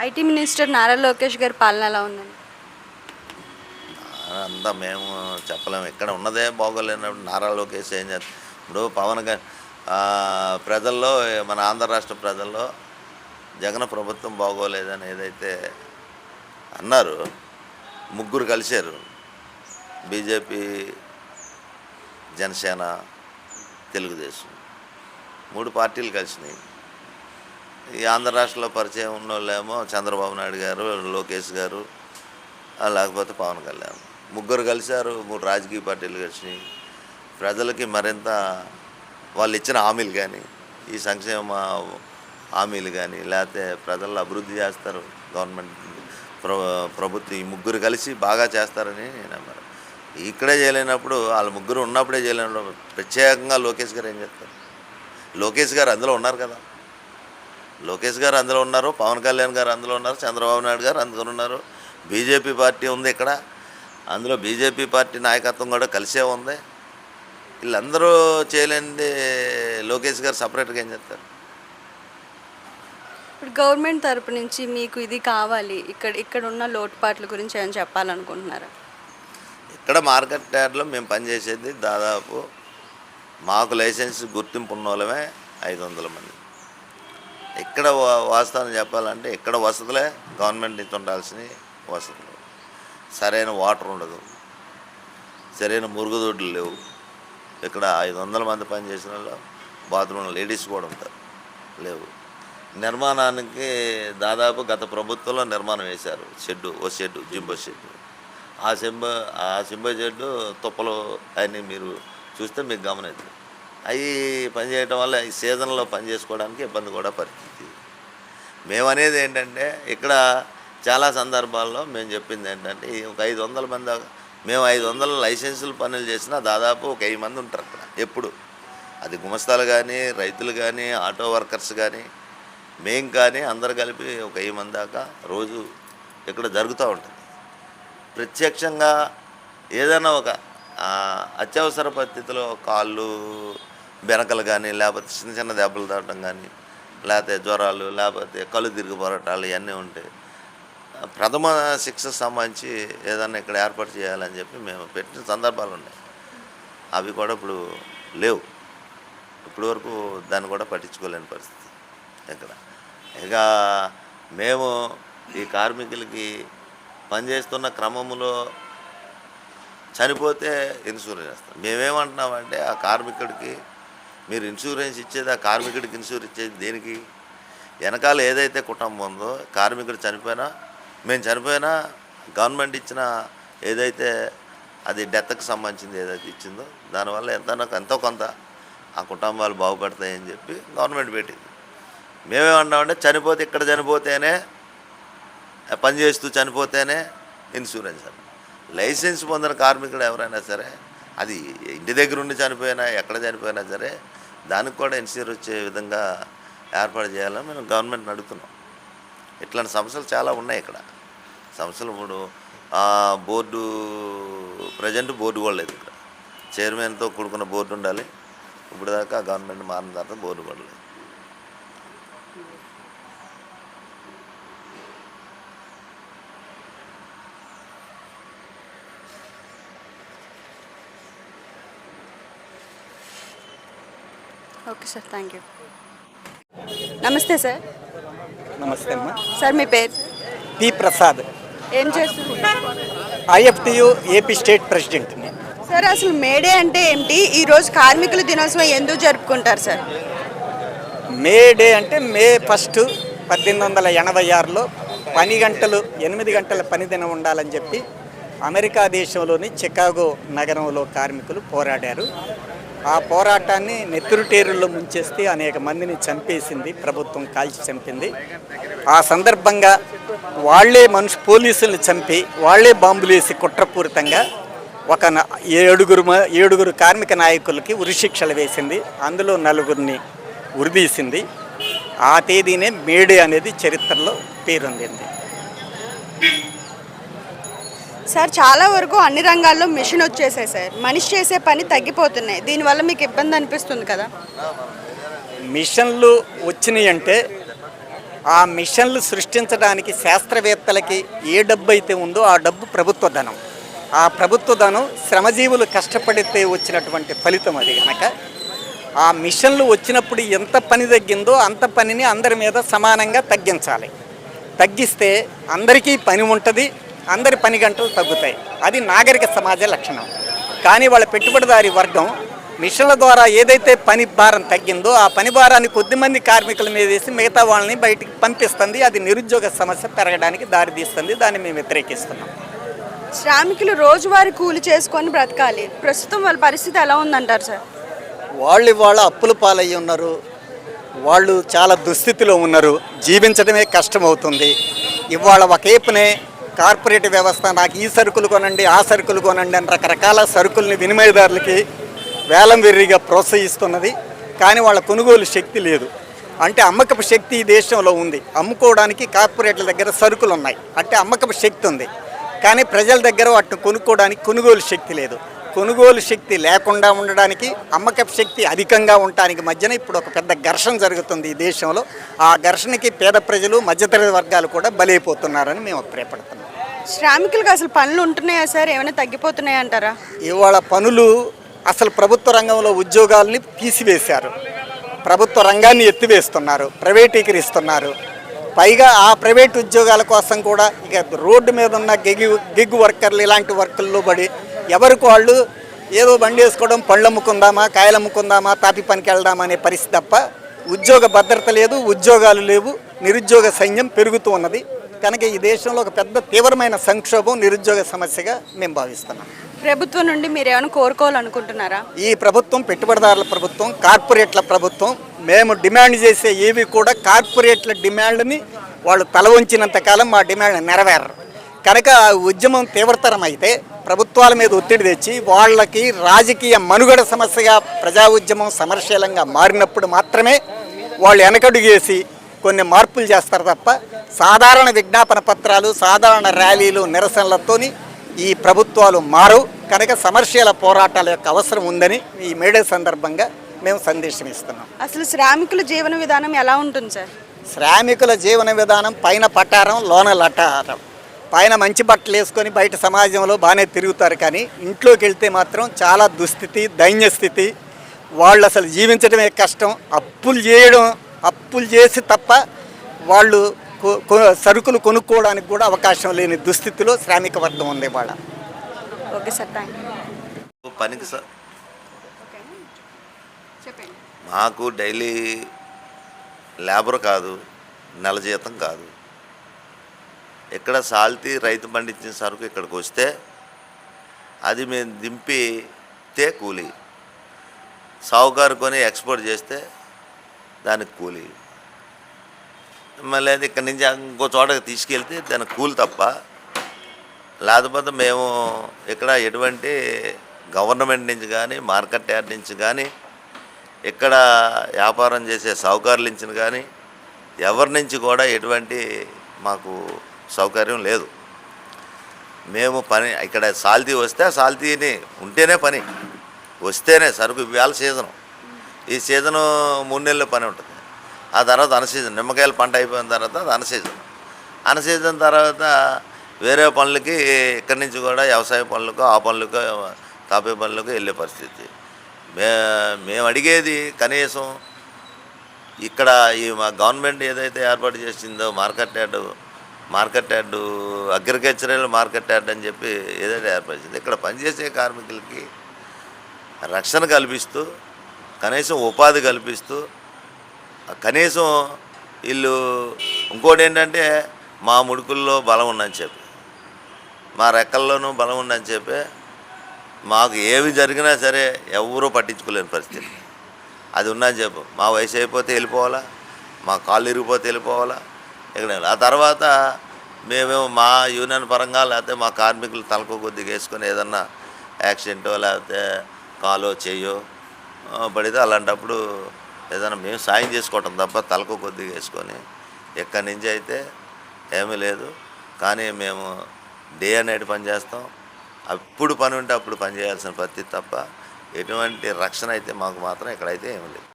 IT minister Nara Lokesh గారి పాలన ఎలా ఉందండి? అంతా మేము చెప్పలేము. ఇక్కడ ఉన్నదే బాగోలేనప్పుడు నారా లోకేష్ ఏం చేస్తారు ఇప్పుడు పవన్ ప్రజల్లో మన ఆంధ్ర రాష్ట్ర ప్రజల్లో జగన్ ప్రభుత్వం బాగోలేదని ఏదైతే అన్నారు ముగ్గురు కలిశారు. బీజేపీ జనసేన తెలుగుదేశం. మూడు పార్టీలు కలిసినాయి. ఈ ఆంధ్ర రాష్ట్రంలో పరిచయం ఉన్న వాళ్ళేమో చంద్రబాబు నాయుడు గారు లోకేష్ గారు లేకపోతే పవన్ కళ్యాణ్. ముగ్గురు కలిశారు మూడు రాజకీయ పార్టీలు కలిసి ప్రజలకి మరింత వాళ్ళు ఇచ్చిన హామీలు కానీ ఈ సంక్షేమ హామీలు కానీ లేకపోతే ప్రజలు అభివృద్ధి చేస్తారు గవర్నమెంట్ ప్ర ప్రభుత్వం. ఈ ముగ్గురు కలిసి బాగా చేస్తారని నేను అన్నారు ఇక్కడే చేయలేనప్పుడు వాళ్ళ ముగ్గురు ఉన్నప్పుడే చేయలేనప్పుడు ప్రత్యేకంగా లోకేష్ గారు ఏం చేస్తారు? లోకేష్ గారు అందులో ఉన్నారు కదా. లోకేష్ గారు అందులో ఉన్నారు పవన్ కళ్యాణ్ గారు అందులో ఉన్నారు చంద్రబాబు నాయుడు గారు అందులో ఉన్నారు. బీజేపీ పార్టీ ఉంది ఇక్కడ. అందులో బీజేపీ పార్టీ నాయకత్వం కూడా కలిసే ఉంది. వీళ్ళందరూ చేయలేనిది లోకేష్ గారు సపరేట్గా ఏం చేస్తారు? ఇప్పుడు గవర్నమెంట్ తరపు నుంచి మీకు ఇది కావాలి ఇక్కడ ఇక్కడ ఉన్న లోటుపాట్ల గురించి ఏమైనా చెప్పాలనుకుంటున్నారా? ఇక్కడ మార్కెట్ యార్డ్లో మేము పనిచేసేది దాదాపు మాకు లైసెన్స్ గుర్తింపు ఉన్న వాళ్ళమే ఐదు వందల మంది. ఇక్కడ వా- చెప్పాలంటే ఇక్కడ వసతులే గవర్నమెంట్ నుంచి ఉండాల్సిన వసతులు. సరైన వాటర్ ఉండదు. సరైన మురుగుదొడ్లు లేవు. ఇక్కడ ఐదు వందల మంది పనిచేసిన వాళ్ళు బాత్రూమ్ లేడీస్ కూడా ఉంటారు. లేవు. నిర్మాణానికి దాదాపు గత ప్రభుత్వంలో నిర్మాణం వేశారు. షెడ్డు ఓ షెడ్డు జింబో షెడ్డు. ఆ సింబ ఆ సింబ షెడ్డు తుప్పలు అని మీరు చూస్తే మీకు గమనించదు అవి పనిచేయటం వల్ల ఈ సీజన్లో పని చేసుకోవడానికి ఇబ్బంది కూడా పరిస్థితి. మేము అనేది ఏంటంటే ఇక్కడ చాలా సందర్భాల్లో మేము చెప్పింది ఏంటంటే ఒక ఐదు వందల మంది దాకా- మేము ఐదు వందల లైసెన్సులు పనులు చేసినా దాదాపు ఒక వెయ్యి మంది ఉంటారు అక్కడ ఎప్పుడు. అది గుమస్తాలు కానీ రైతులు కానీ ఆటో వర్కర్స్ కానీ మేం కానీ అందరు కలిపి ఒక వెయ్యి మంది దాకా రోజు ఇక్కడ జరుగుతూ ఉంటుంది. ప్రత్యక్షంగా ఏదైనా ఒక అత్యవసర పరిస్థితిలో కాళ్ళు బెనకలు కానీ లేకపోతే చిన్న చిన్న దెబ్బలు తాగటం కానీ లేకపోతే జ్వరాలు లేకపోతే కళ్ళు తిరిగి పోరాటాలు ఇవన్నీ ఉంటాయి. ప్రథమ శిక్ష సంబంధించి ఏదన్నా ఇక్కడ ఏర్పాటు చేయాలని చెప్పి మేము పెట్టిన సందర్భాలు ఉన్నాయి. అవి కూడా ఇప్పుడు లేవు. ఇప్పటి వరకు దాన్ని కూడా పట్టించుకోలేని పరిస్థితి ఇక్కడ. ఇక మేము ఈ కార్మికులకి పనిచేస్తున్న క్రమంలో చనిపోతే ఇన్సూరెన్స్ వేస్తాం మేమేమంటున్నామంటే ఆ కార్మికుడికి మీరు ఇన్సూరెన్స్ ఇచ్చేది ఆ కార్మికుడికి ఇన్సూరెన్స్ ఇచ్చేది దేనికి? వెనకాల ఏదైతే కుటుంబం ఉందో కార్మికుడు చనిపోయినా మేము చనిపోయినా గవర్నమెంట్ ఇచ్చిన ఏదైతే అది డెత్కి సంబంధించింది ఏదైతే ఇచ్చిందో దానివల్ల ఎంత ఎంతో కొంత ఆ కుటుంబాలు బాగుపడతాయని చెప్పి గవర్నమెంట్ పెట్టింది. మేమేమన్నామంటే చనిపోతే ఇక్కడ చనిపోతేనే పని చేస్తూ చనిపోతేనే ఇన్సూరెన్స్ అని లైసెన్స్ పొందిన కార్మికుడు ఎవరైనా సరే అది ఇంటి దగ్గర ఉండి చనిపోయినా ఎక్కడ చనిపోయినా సరే దానికి కూడా ఇన్సూరెన్స్ వచ్చే విధంగా ఏర్పాటు చేయాలని మేము గవర్నమెంట్ని అడుగుతున్నాం. ఇట్లాంటి సమస్యలు చాలా ఉన్నాయి ఇక్కడ. సమస్యలు ఇప్పుడు బోర్డు ప్రజెంట్ బోర్డు కూడా లేదు ఇక్కడ. చైర్మన్తో కూడుకున్న బోర్డు ఉండాలి. ఇప్పుడు దాకా గవర్నమెంట్ మారిన తర్వాత బోర్డు కూడా లేదు. ఓకే సార్ థ్యాంక్ యూ నమస్తే సార్. నమస్తే అమ్మా. సార్ మీ పేరు? పి ప్రసాద్. ఏం చేస్తున్నారు? IFTU AP state president. Sir అసలు మేడే అంటే ఏంటి? ఈరోజు కార్మికుల దినోత్సవం ఎందుకు జరుపుకుంటారు సార్? మే డే అంటే మే ఫస్ట్ పద్దెనిమిది వందల ఎనభై ఆరులో పని గంటలు ఎనిమిది గంటల పని దినం ఉండాలని చెప్పి అమెరికా దేశంలోని చికాగో నగరంలో కార్మికులు పోరాడారు. ఆ పోరాటాన్ని నెత్తురుటేరుల్లో ముంచేస్తే అనేక మందిని చంపేసింది ప్రభుత్వం కాల్చి చంపింది. ఆ సందర్భంగా వాళ్ళే మనుషు పోలీసులను చంపి వాళ్ళే బాంబులు వేసి కుట్రపూరితంగా ఒక ఏడుగురు ఏడుగురు కార్మిక నాయకులకి ఉరిశిక్షలు వేసింది. అందులో నలుగురిని ఉరిదీసింది. ఆ తేదీనే మేడే అనేది చరిత్రలో పేరొందింది. సార్ చాలా వరకు అన్ని రంగాల్లో మిషన్ వచ్చేసాయి సార్. మనిషి చేసే పని తగ్గిపోతున్నాయి. దీనివల్ల మీకు ఇబ్బంది అనిపిస్తుంది కదా? మిషన్లు వచ్చినాయి అంటే ఆ మిషన్లు సృష్టించడానికి శాస్త్రవేత్తలకి ఏ డబ్బు అయితే ఉందో ఆ డబ్బు ప్రభుత్వ ధనం. ఆ ప్రభుత్వ ధనం శ్రమజీవులు కష్టపడితే వచ్చినటువంటి ఫలితం అది కనుక ఆ మిషన్లు వచ్చినప్పుడు ఎంత పని తగ్గిందో అంత పనిని అందరి మీద సమానంగా తగ్గించాలి. తగ్గిస్తే అందరికీ పని ఉంటుంది అందరి పని గంటలు తగ్గుతాయి. అది నాగరిక సమాజ లక్షణం. కానీ వాళ్ళ పెట్టుబడిదారి వర్గం మిషన్ల ద్వారా ఏదైతే పని భారం తగ్గిందో ఆ పని భారాన్ని కొద్దిమంది కార్మికుల మీద వేసి మిగతా వాళ్ళని బయటికి పంపిస్తుంది. అది నిరుద్యోగ సమస్య పెరగడానికి దారితీస్తుంది దాన్ని మేము వ్యతిరేకిస్తున్నాం. శ్రామికులు రోజువారీ కూలి చేసుకొని బ్రతకాలి. ప్రస్తుతం వాళ్ళ పరిస్థితి ఎలా ఉందంటారు సార్? వాళ్ళు ఇవాళ అప్పుల పాలయ్యి ఉన్నారు. వాళ్ళు చాలా దుస్థితిలో ఉన్నారు. జీవించడమే కష్టమవుతుంది. ఇవాళ ఒకేపునే కార్పొరేట్ వ్యవస్థ నాకు ఈ సరుకులు కొనండి ఆ సరుకులు కొనండి అని రకరకాల సరుకుల్ని వినిమయదారులకి వేలం వెర్రిగా ప్రోత్సహిస్తున్నది. కానీ వాళ్ళ కొనుగోలు శక్తి లేదు. అంటే అమ్మకపు శక్తి ఈ దేశంలో ఉంది. అమ్ముకోవడానికి కార్పొరేట్ల దగ్గర సరుకులు ఉన్నాయి అంటే అమ్మకపు శక్తి ఉంది. కానీ ప్రజల దగ్గర వాటిని కొనుక్కోవడానికి కొనుగోలు శక్తి లేదు. కొనుగోలు శక్తి లేకుండా ఉండడానికి అమ్మకపు శక్తి అధికంగా ఉండటానికి మధ్యన ఇప్పుడు ఒక పెద్ద ఘర్షణ జరుగుతుంది ఈ దేశంలో. ఆ ఘర్షణకి పేద ప్రజలు మధ్యతరగతి వర్గాలు కూడా బలైపోతున్నారని మేము అభిప్రాయపడుతున్నాం. శ్రామికులకు అసలు పనులు ఉంటున్నాయా సార్? ఏమైనా తగ్గిపోతున్నాయా అంటారా? ఇవాళ పనులు అసలు ప్రభుత్వ రంగంలో ఉద్యోగాల్ని తీసివేశారు. ప్రభుత్వ రంగాన్ని ఎత్తివేస్తున్నారు ప్రైవేటీకరిస్తున్నారు. పైగా ఆ ప్రైవేట్ ఉద్యోగాల కోసం కూడా ఇక రోడ్డు మీద ఉన్న గిగ్ గిగ్ వర్కర్లు ఇలాంటి వర్కుల్లో పడి ఎవరికి వాళ్ళు ఏదో బండి వేసుకోవడం పళ్ళు అమ్ముకుందామా కాయలు అమ్ముకుందామా తాపి పనికి వెళ్దామా అనే పరిస్థితి తప్ప ఉద్యోగ భద్రత లేదు ఉద్యోగాలు లేవు నిరుద్యోగ సైన్యం పెరుగుతూ ఉన్నది. కనుక ఈ దేశంలో ఒక పెద్ద తీవ్రమైన సంక్షోభం నిరుద్యోగ సమస్యగా మేము భావిస్తున్నాం. ప్రభుత్వం నుండి మీరు ఏమైనా కోరుకోవాలనుకుంటున్నారా? ఈ ప్రభుత్వం పెట్టుబడిదారుల ప్రభుత్వం కార్పొరేట్ల ప్రభుత్వం మేము డిమాండ్ చేసే ఏవి కూడా కార్పొరేట్ల డిమాండ్ని వాళ్ళు తల వంచినంత కాలం మా డిమాండ్ నెరవేరరు. కనుక ఆ ఉద్యమం తీవ్రతరం అయితే ప్రభుత్వాల మీద ఒత్తిడి తెచ్చి వాళ్ళకి రాజకీయ మనుగడ సమస్యగా ప్రజా ఉద్యమం సమరశీలంగా మారినప్పుడు మాత్రమే వాళ్ళు వెనకడుగేసి కొన్ని మార్పులు చేస్తారు తప్ప సాధారణ విజ్ఞాపన పత్రాలు సాధారణ ర్యాలీలు నిరసనలతోని ఈ ప్రభుత్వాలు మారు కనుక సమరశీల పోరాటాల యొక్క అవసరం ఉందని ఈ మేడే సందర్భంగా మేము సందేశం ఇస్తున్నాం. అసలు శ్రామికుల జీవన విధానం ఎలా ఉంటుంది సార్? శ్రామికుల జీవన విధానం పైన పటారం లోన లటారం. పైన మంచి బట్టలు వేసుకొని బయట సమాజంలో బాగానే తిరుగుతారు కానీ ఇంట్లోకి వెళ్తే మాత్రం చాలా దుస్థితి దైన్య స్థితి వాళ్ళు అసలు జీవించడమే కష్టం. అప్పులు చేయడం అప్పులు చేసి తప్ప వాళ్ళు సరుకులు కొనుక్కోవడానికి కూడా అవకాశం లేని దుస్థితిలో శ్రామిక వర్గం ఉంది వాళ్ళ ఓకే సార్ థ్యాంక్ యూ. పనికి స- చెప్పండి. మాకు డైలీ లేబర్ కాదు నెల జీతం కాదు. ఇక్కడ సాల్తీ రైతు పండించిన సరుకు ఇక్కడికి వస్తే అది మేము దింపితే కూలీ. సావుకారు కొని ఎక్స్పోర్ట్ చేస్తే దానికి కూలీ. మళ్ళీ అది ఇక్కడి నుంచి ఇంకో చోటకి తీసుకెళ్తే దాని కూలి తప్ప. లేకపోతే మేము ఇక్కడ ఎటువంటి గవర్నమెంట్ నుంచి కానీ మార్కెట్ యార్డ్ నుంచి కానీ ఇక్కడ వ్యాపారం చేసే సౌకర్యాల నుంచి కానీ ఎవరి నుంచి కూడా ఎటువంటి మాకు సౌకర్యం లేదు. మేము పని ఇక్కడ సాల్తీ వస్తే సాల్తీని ఉంటేనే పని. వస్తేనే సరుకు ఇవాళ సీజను. ఈ సీజను మూడు నెలల పని ఉంటుంది. ఆ తర్వాత అన్ సీజన్. నిమ్మకాయల పంట అయిపోయిన తర్వాత అది అన్ సీజన్. అన్ సీజన్ తర్వాత వేరే పనులకి ఇక్కడి నుంచి కూడా వ్యవసాయ పనులకు ఆ పనులకు తాపే పనులకు వెళ్ళే పరిస్థితి. మే మేము అడిగేది కనీసం ఇక్కడ ఈ మా గవర్నమెంట్ ఏదైతే ఏర్పాటు చేసిందో market yard market yard agricultural market yard అని చెప్పి ఏదైతే ఏర్పాటు చేసింది ఇక్కడ పనిచేసే కార్మికులకి రక్షణ కల్పిస్తూ కనీసం ఉపాధి కల్పిస్తూ కనీసం వీళ్ళు ఇంకోటి ఏంటంటే మా ముడుకుల్లో బలం ఉందని చెప్పి మా రెక్కల్లోనూ బలం ఉందని చెప్పి మాకు ఏమి జరిగినా సరే ఎవరూ పట్టించుకోలేని పరిస్థితి. అది ఉన్నది చెప్పు. మా వయసు అయిపోతే వెళ్ళిపోవాలా? మా కాళ్ళు ఇరిగిపోతే వెళ్ళిపోవాలా? ఇక్కడ ఆ తర్వాత మేమేమో మా యూనియన్ పరంగా లేకపోతే మా కార్మికులు తలకు కొద్దిగా వేసుకొని ఏదన్నా యాక్సిడెంటో లేకపోతే కాలో చెయ్యో పడితే అలాంటప్పుడు ఏదైనా మేము సాయం చేసుకోవటం తప్ప తలకు కొద్దిగా వేసుకొని ఎక్కడి నుంచి అయితే ఏమీ లేదు. కానీ మేము డే అండ్ నైట్ పని చేస్తాం. అప్పుడు పని ఉంటే అప్పుడు పని చేయాల్సిన పరిస్థితి తప్ప ఎటువంటి రక్షణ అయితే మాకు మాత్రం ఇక్కడైతే ఏమీ లేదు.